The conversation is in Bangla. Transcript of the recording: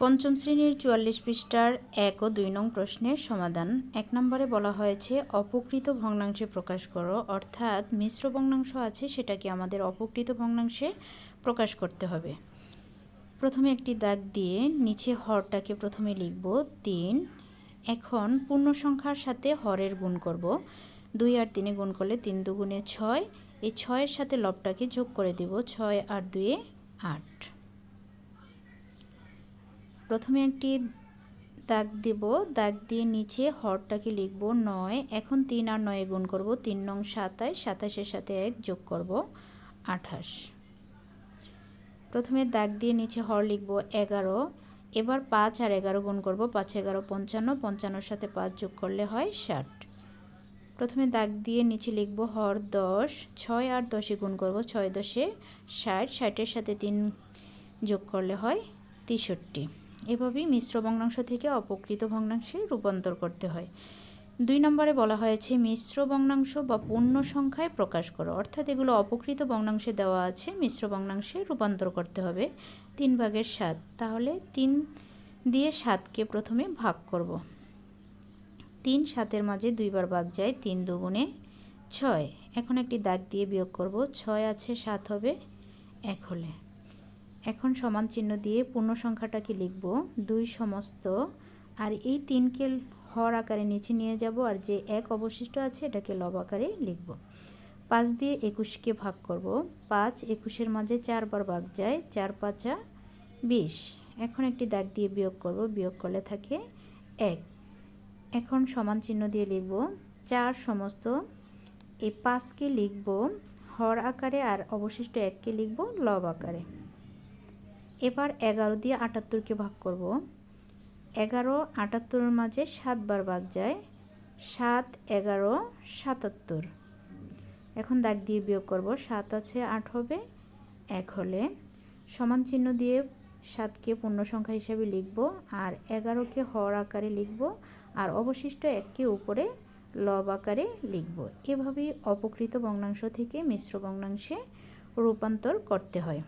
পঞ্চম শ্রেণির চুয়াল্লিশ পৃষ্ঠার এক ও দুই নং প্রশ্নের সমাধান। এক নম্বরে বলা হয়েছে, অপকৃত ভগ্নাংশে প্রকাশ করো। অর্থাৎ মিশ্র ভগ্নাংশ আছে, সেটাকে আমাদের অপকৃত ভগ্নাংশে প্রকাশ করতে হবে। প্রথমে একটি দাগ দিয়ে নিচে হরটাকে প্রথমে লিখব তিন। এখন পূর্ণ সংখ্যার সাথে হরের গুণ করব। দুই আর তিনে গুণ করলে তিন দুগুণে ছয়। এই ছয়ের সাথে লবটাকে যোগ করে দেব, ছয় আর দুয়ে আট। প্রথমে একটি দাগ দেব, দাগ দিয়ে নিচে হরটাকে লিখব নয়। এখন তিন আর নয়ে গুণ করব, তিন নং সাতাশ, সাতাশের সাথে এক যোগ করব আঠাশ। প্রথমে দাগ দিয়ে নিচে হর লিখব এগারো। এবার পাঁচ আর এগারো গুণ করব পাঁচ, এগারো, পঞ্চান্ন। পঞ্চান্নর সাথে পাঁচ যোগ করলে হয় ষাট। প্রথমে দাগ দিয়ে নিচে লিখব হর দশ। ছয় আর দশে গুণ করব ছয় দশে ষাট। ষাটের সাথে তিন যোগ করলে হয় তেষট্টি। এভাবেই মিশ্র ভগ্নাংশ থেকে অপকৃত ভগ্নাংশে রূপান্তর করতে হয়। দুই নম্বরে বলা হয়েছে, মিশ্র ভগ্নাংশ বা পূর্ণ সংখ্যায় প্রকাশ করো। অর্থাৎ এগুলো অপকৃত ভগ্নাংশে দেওয়া আছে, মিশ্র ভগ্নাংশে রূপান্তর করতে হবে তিন ভাগের সাত। তাহলে তিন দিয়ে সাতকে প্রথমে ভাগ করব। তিন সাতের মাঝে দুইবার ভাগ যায় তিন দুগুণে ছয়। এখন একটি দাগ দিয়ে বিয়োগ করব। ছয় আছে, সাত হবে, এক হলে। এখন সমান চিহ্ন দিয়ে পূর্ণ সংখ্যাটাকে লিখব দুই সমস্ত, আর এই তিনকে হর আকারে নিচে নিয়ে যাব, আর যে এক অবশিষ্ট আছে এটাকে লব আকারে লিখব। পাঁচ দিয়ে একুশকে ভাগ করব। পাঁচ একুশের মাঝে চারবার ভাগ যায়, চার পাঁচা বিশ। এখন একটি দাগ দিয়ে বিয়োগ করব, বিয়োগ করলে থাকে এক। এখন সমান চিহ্ন দিয়ে লিখব চার সমস্ত, এই পাঁচকে লিখব হর আকারে, আর অবশিষ্ট এককে লিখব লব আকারে। এবার এগারো দিয়ে আটাত্তরকে ভাগ করব। এগারো আটাত্তরের মাঝে সাতবার ভাগ যায়। সাত, এগারো, সাতাত্তর। এখন দাগ দিয়ে বিয়োগ করব। সাত আছে, আট হবে, এক হলে। সমান চিহ্ন দিয়ে সাতকে পূর্ণ সংখ্যা হিসেবে লিখব আর এগারোকে হর আকারে লিখব আর অবশিষ্ট এককে উপরে লব আকারে লিখব। এভাবেই অপকৃত ভগ্নাংশ থেকে মিশ্র ভগ্নাংশে রূপান্তর করতে হয়।